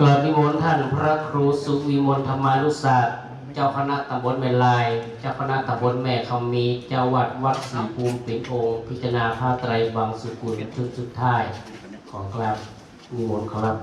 กราบนิมนต์ท่านพระครูสุวิมลธรรมานุศาสตร์ เจ้าคณะตำบลแม่ลาย เจ้าคณะตำบลแม่คำมี เจ้าวัดวัดสีภูมิเป็นองค์พิจารณาผ้าไตรบางสุกุลชุดสุดท้าย ของกราบนิมนต์ครับ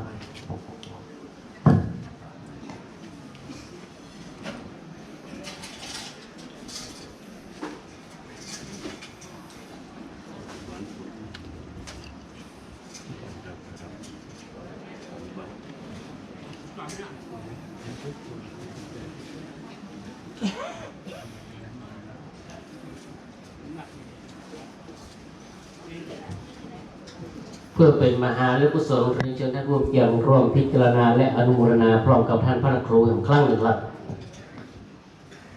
เพื่อเป็นมหาฤกุศลเรียนเชิญท่านร่วมเกี่ยวร่วมพิจารณาและอนุโมทนาพร้อมกับท่านพระครูแห่งครั้งหนึ่งครับ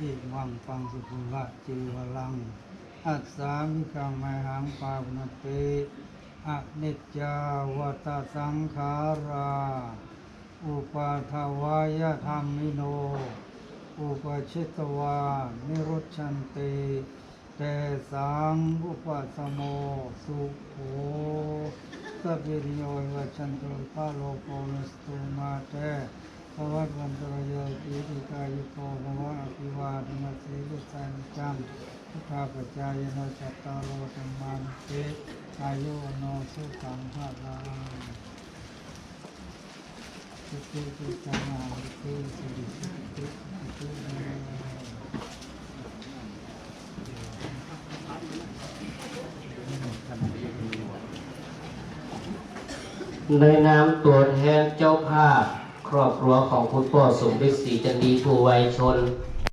อิวังปังสุภุระจีวลัง อัสสามิกังมหังปาวนติอนิจจาวัตสังขารา อุปาทวายธรรมิโน อุปชิตวา นิรุชันติเตสังอุปสโมสุโขสัพพิริโยวัชันตุปาโลโกนสตุมาเตภวัตวันตรายติติกายโกภวะอภิวาทนาสีลิสันจังพุทธาปัจจายโนจัตตารโลธรรมานุเตอายุโนสุขังภาลังสุขิติสมาธิสิริสุขติสุขิ ในนามตัวแทนเจ้าภาพ ครอบครัวของคุณพ่อสมฤทธิ์ศรีจันดีผู้วัยชน